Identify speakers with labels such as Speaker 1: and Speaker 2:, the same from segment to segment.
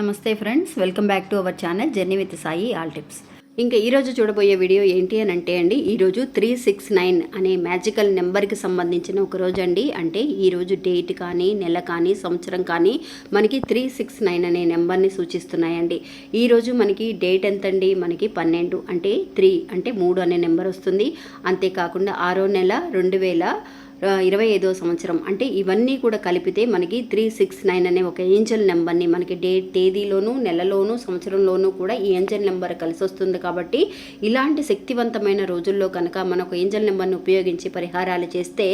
Speaker 1: నమస్తే friends welcome back to our channel journey with Sai all tips. ఇంకా ఈరోజు చూడబోయే వీడియో ఏంటి అని అంటే అండి ఈరోజు త్రీ సిక్స్ నైన్ అనే మ్యాజికల్ నెంబర్కి సంబంధించిన ఒక రోజు అండి. అంటే ఈరోజు డేట్ కానీ నెల కానీ సంవత్సరం కానీ మనకి త్రీ సిక్స్ నైన్ అనే నెంబర్ని సూచిస్తున్నాయండి. ఈరోజు మనకి డేట్ ఎంతండి? మనకి పన్నెండు అంటే త్రీ అంటే మూడు అనే నెంబర్ వస్తుంది. అంతేకాకుండా ఆరో నెల రెండు వేల ఇరవై ఐదో సంవత్సరం. అంటే ఇవన్నీ కూడా కలిపితే మనకి త్రీ సిక్స్ నైన్ అనే ఒక ఏంజల్ నెంబర్ని మనకి డేట్ తేదీలోను నెలలోను సంవత్సరంలోనూ కూడా ఈ ఏంజల్ నెంబర్ కలిసి వస్తుంది కాబట్టి ఇలాంటి శక్తివంతమైన రోజుల్లో కనుక మన ఒక ఏంజల్ నెంబర్ని ఉపయోగించి పరిహారాలు చేస్తే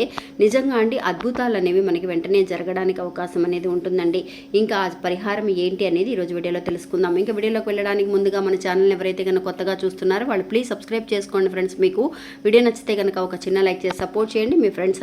Speaker 1: నిజంగా అండి అద్భుతాలు అనేవి మనకి వెంటనే జరగడానికి అవకాశం అనేది ఉంటుందండి. ఇంకా ఆ పరిహారం ఏంటి అనేది ఈరోజు వీడియోలో తెలుసుకుందాం. ఇంకా వీడియోలోకి వెళ్ళడానికి ముందుగా మన ఛానల్ ఎవరైతే కనుక కొత్తగా చూస్తున్నారో వాళ్ళు ప్లీజ్ సబ్స్క్రైబ్ చేసుకోండి ఫ్రెండ్స్. మీకు వీడియో నచ్చితే కనుక ఒక చిన్న లైక్ చేసి సపోర్ట్ చేయండి. మీ ఫ్రెండ్స్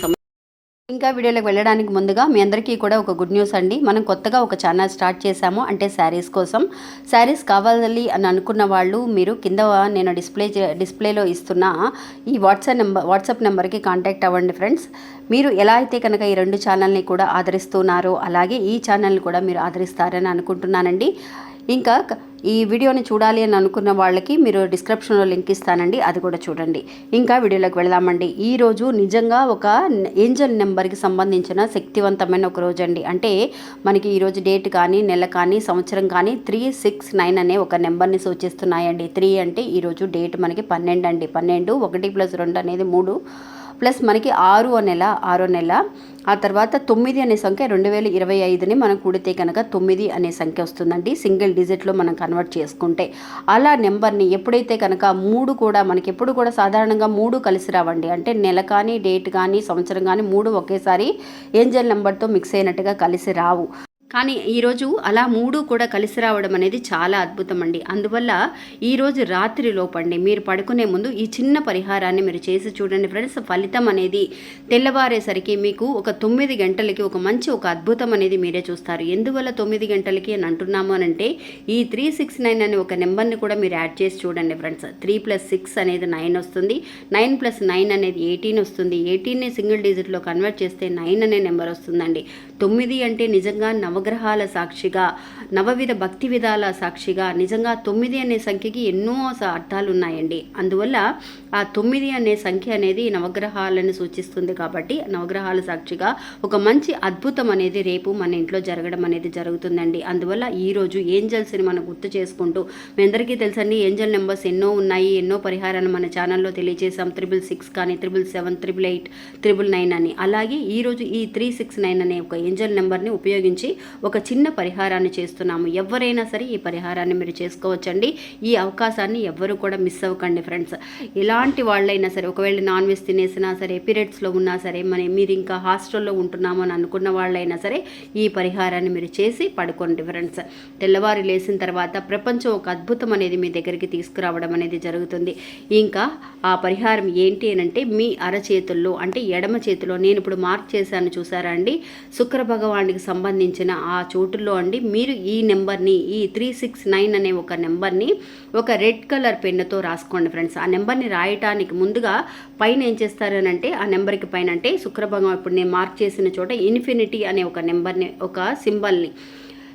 Speaker 1: ఇంకా వీడియోలోకి వెళ్ళడానికి ముందుగా మీ అందరికీ కూడా ఒక గుడ్ న్యూస్ అండి. మనం కొత్తగా ఒక ఛానల్ స్టార్ట్ చేశాము. అంటే శారీస్ కోసం. శారీస్ కావాలి అని అనుకున్న వాళ్ళు మీరు కింద నేను డిస్ప్లే చే- డిస్ప్లేలో ఇస్తున్న ఈ వాట్సాప్ నెంబర్ వాట్సాప్ నెంబర్కి కాంటాక్ట్ అవ్వండి ఫ్రెండ్స్. మీరు ఎలా అయితే కనుక ఈ రెండు ఛానల్ని కూడా ఆదరిస్తున్నారో అలాగే ఈ ఛానల్ని కూడా మీరు ఆదరిస్తారని అనుకుంటున్నానండి. ఇంకా ఈ వీడియోని చూడాలి అని అనుకున్న వాళ్ళకి మీరు డిస్క్రిప్షన్లో లింక్ ఇస్తానండి అది కూడా చూడండి. ఇంకా వీడియోలోకి వెళదామండి. ఈ రోజు నిజంగా ఒక ఏంజల్ నెంబర్కి సంబంధించిన శక్తివంతమైన ఒక రోజు అండి. అంటే మనకి ఈరోజు డేట్ కానీ నెల కానీ సంవత్సరం కానీ త్రీ సిక్స్ నైన్ అనే ఒక నెంబర్ని సూచిస్తున్నాయండి. త్రీ అంటే ఈరోజు డేట్ మనకి పన్నెండు అండి. పన్నెండు ఒకటి ప్లస్ రెండు అనేది మూడు. ప్లస్ మనకి ఆరు నెల ఆరో నెల ఆ తర్వాత తొమ్మిది అనే సంఖ్య రెండు వేల ఇరవై ఐదుని మనం కూడితే కనుక తొమ్మిది అనే సంఖ్య వస్తుందండి. సింగిల్ డిజిట్లో మనం కన్వర్ట్ చేసుకుంటే. అలా నెంబర్ని ఎప్పుడైతే కనుక మూడు కూడా మనకి ఎప్పుడు కూడా సాధారణంగా మూడు కలిసి రావండి. అంటే నెల కానీ డేట్ కానీ సంవత్సరం కానీ మూడు ఒకేసారి ఏంజల్ నెంబర్తో మిక్స్ అయినట్టుగా కలిసి రావు. కానీ ఈరోజు అలా మూడు కూడా కలిసి రావడం అనేది చాలా అద్భుతం అండి అందువల్ల ఈరోజు రాత్రి లోపండి మీరు పడుకునే ముందు ఈ చిన్న పరిహారాన్ని మీరు చేసి చూడండి ఫ్రెండ్స్. ఫలితం అనేది తెల్లవారేసరికి మీకు ఒక తొమ్మిది గంటలకి ఒక మంచి ఒక అద్భుతం అనేది మీరే చూస్తారు. ఎందువల్ల తొమ్మిది గంటలకి అని అంటున్నాము అని అంటే ఈ త్రీ సిక్స్ నైన్ అనే ఒక నెంబర్ని కూడా మీరు యాడ్ చేసి చూడండి ఫ్రెండ్స్. త్రీ ప్లస్ సిక్స్ అనేది నైన్ వస్తుంది. నైన్ ప్లస్ నైన్ అనేది ఎయిటీన్ వస్తుంది. ఎయిటీన్ని సింగిల్ డిజిట్లో కన్వర్ట్ చేస్తే నైన్ అనే నెంబర్ వస్తుందండి. తొమ్మిది అంటే నిజంగా నవగ్రహాల సాక్షిగా నవవిధ భక్తి విధాల సాక్షిగా నిజంగా తొమ్మిది అనే సంఖ్యకి ఎన్నో అర్థాలు ఉన్నాయండి అందువల్ల ఆ తొమ్మిది అనే సంఖ్య అనేది నవగ్రహాలను సూచిస్తుంది కాబట్టి నవగ్రహాల సాక్షిగా ఒక మంచి అద్భుతం అనేది రేపు మన ఇంట్లో జరగడం అనేది జరుగుతుందండి. అందువల్ల ఈరోజు ఏంజల్స్ని మనం గుర్తు చేసుకుంటూ మీ అందరికీ తెలుసండి ఏంజల్ నెంబర్స్ ఎన్నో ఉన్నాయి ఎన్నో పరిహారాన్ని మన ఛానల్లో తెలియజేసాం త్రిబుల్ సిక్స్ కానీ triple seven triple eight triple nine అని. అలాగే ఈరోజు ఈ త్రీ సిక్స్ నైన్ అనే ఒక ఏంజల్ నెంబర్ని ఉపయోగించి ఒక చిన్న పరిహారాన్ని చేస్తున్నాము. ఎవరైనా సరే ఈ పరిహారాన్ని మీరు చేసుకోవచ్చండి. ఈ అవకాశాన్ని ఎవ్వరు కూడా మిస్ అవ్వకండి ఫ్రెండ్స్. ఎలాంటి వాళ్ళైనా సరే ఒకవేళ నాన్ వెజ్ తినేసినా సరే పీరియడ్స్లో ఉన్నా సరే మన మీరు ఇంకా హాస్టల్లో ఉంటున్నాము అని అనుకున్న వాళ్ళైనా సరే ఈ పరిహారాన్ని మీరు చేసి పడుకోండి ఫ్రెండ్స్. తెల్లవారు లేచిన తర్వాత ప్రపంచం ఒక అద్భుతం అనేది మీ దగ్గరికి తీసుకురావడం అనేది జరుగుతుంది. ఇంకా ఆ పరిహారం ఏంటి అని అంటే మీ అరచేతుల్లో అంటే ఎడమ చేతిలో నేను ఇప్పుడు మార్క్ చేశాను చూసారా అండి? శుక్ర భగవానికి సంబంధించిన ఆ చోటుల్లో అండి మీరు ఈ నెంబర్ని ఈ త్రీ సిక్స్ నైన్ అనే ఒక నెంబర్ని ఒక రెడ్ కలర్ పెన్నుతో రాసుకోండి ఫ్రెండ్స్. ఆ నెంబర్ని రాయటానికి ముందుగా పైన ఏం చేస్తారనంటే ఆ నెంబర్కి పైన అంటే శుక్ర భగవాన్ ఇప్పుడు నేను మార్క్ చేసిన చోట ఇన్ఫినిటీ అనే ఒక నెంబర్ని ఒక సింబల్ని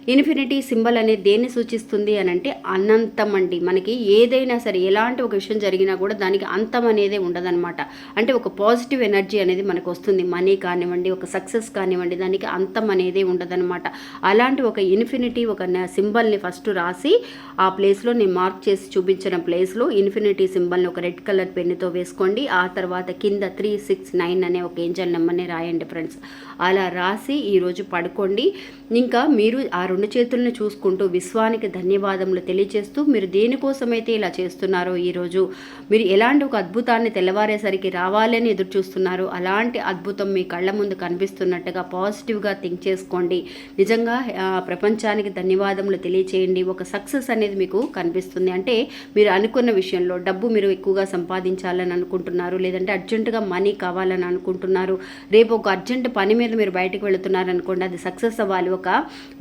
Speaker 1: ఇన్ఫినిటీ సింబల్ అనేది దేన్ని సూచిస్తుంది అని అంటే అనంతం అండి. మనకి ఏదైనా సరే ఎలాంటి ఒక విషయం జరిగినా కూడా దానికి అంతం అనేది ఉండదన్నమాట. అంటే ఒక పాజిటివ్ ఎనర్జీ అనేది మనకు వస్తుంది. మనీ కానివ్వండి ఒక సక్సెస్ కానివ్వండి దానికి అంతం అనేది ఉండదన్నమాట. అలాంటి ఒక ఇన్ఫినిటీ ఒక సింబల్ని ఫస్ట్ రాసి ఆ ప్లేస్లో నేను మార్క్ చేసి చూపించిన ప్లేస్లో ఇన్ఫినిటీ సింబల్ని ఒక రెడ్ కలర్ పెన్నుతో వేసుకోండి. ఆ తర్వాత కింద త్రీ సిక్స్ నైన్ అనే ఒక ఏంజల్ నెంబర్ని రాయండి ఫ్రెండ్స్. అలా రాసి ఈరోజు పడుకోండి. ఇంకా మీరు ఆ రెండు చేతులను చూసుకుంటూ విశ్వానికి ధన్యవాదములు తెలియజేస్తూ మీరు దేనికోసమైతే ఇలా చేస్తున్నారో ఈరోజు మీరు ఎలాంటి ఒక అద్భుతాన్ని తెల్లవారేసరికి రావాలని ఎదురు చూస్తున్నారు? అలాంటి అద్భుతం మీ కళ్ళ ముందు కనిపిస్తున్నట్టుగా పాజిటివ్గా థింక్ చేసుకోండి. నిజంగా ప్రపంచానికి ధన్యవాదములు తెలియచేయండి. ఒక సక్సెస్ అనేది మీకు కనిపిస్తుంది. అంటే మీరు అనుకున్న విషయంలో డబ్బు మీరు ఎక్కువగా సంపాదించాలని అనుకుంటున్నారు లేదంటే అర్జెంటుగా మనీ కావాలని అనుకుంటున్నారు. రేపు ఒక అర్జెంట్ పని మీద మీరు బయటకు వెళుతున్నారు అనుకోండి అది సక్సెస్ అవ్వాలి. ఒక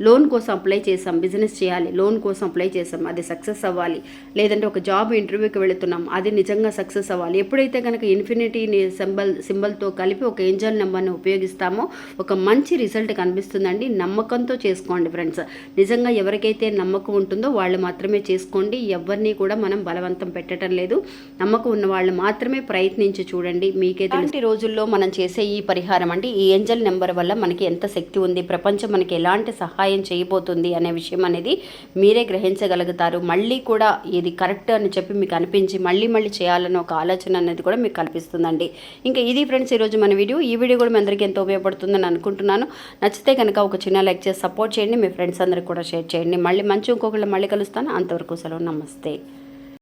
Speaker 1: లోన్ కోసం అప్లై చేసాం బిజినెస్ చేయాలి లోన్ కోసం అప్లై చేసాం అది సక్సెస్ అవ్వాలి. లేదంటే ఒక జాబ్ ఇంటర్వ్యూకి వెళుతున్నాం అది నిజంగా సక్సెస్ అవ్వాలి. ఎప్పుడైతే కనుక ఇన్ఫినిటీ సింబల్ సింబల్తో కలిపి ఒక ఏంజల్ నెంబర్ని ఉపయోగిస్తామో ఒక మంచి రిజల్ట్ కనిపిస్తుందండి. నమ్మకంతో చేసుకోండి ఫ్రెండ్స్ నిజంగా ఎవరికైతే నమ్మకం ఉంటుందో వాళ్ళు మాత్రమే చేసుకోండి. ఎవరిని కూడా మనం బలవంతం పెట్టడం లేదు. నమ్మకం ఉన్న వాళ్ళు మాత్రమే ప్రయత్నించి చూడండి. మీకే ఇలాంటి రోజుల్లో మనం చేసే ఈ పరిహారం అండి ఈ ఏంజల్ నెంబర్ వల్ల మనకి ఎంత శక్తి ఉంది ప్రపంచం మనకి ఎలాంటి సహాయం చేయబోతుంది అనే విషయం అనేది మీరే గ్రహించగలుగుతారు. మళ్ళీ కూడా ఇది కరెక్ట్ అని చెప్పి మీకు అనిపించి మళ్ళీ మళ్ళీ చేయాలన్న ఒక ఆలోచన అనేది కూడా మీకు కల్పిస్తుందండి ఇంకా ఇది ఫ్రెండ్స్ ఈరోజు మన వీడియో. ఈ వీడియో కూడా మీ అందరికీ ఎంతో ఉపయోగపడుతుందని అనుకుంటున్నాను. నచ్చితే కనుక ఒక చిన్న లైక్ చేసి సపోర్ట్ చేయండి. మీ ఫ్రెండ్స్ అందరికి కూడా షేర్ చేయండి. మళ్ళీ మంచి ఇంకొకళ్ళు మళ్ళీ కలుస్తాను. అంతవరకు సెలవు. నమస్తే.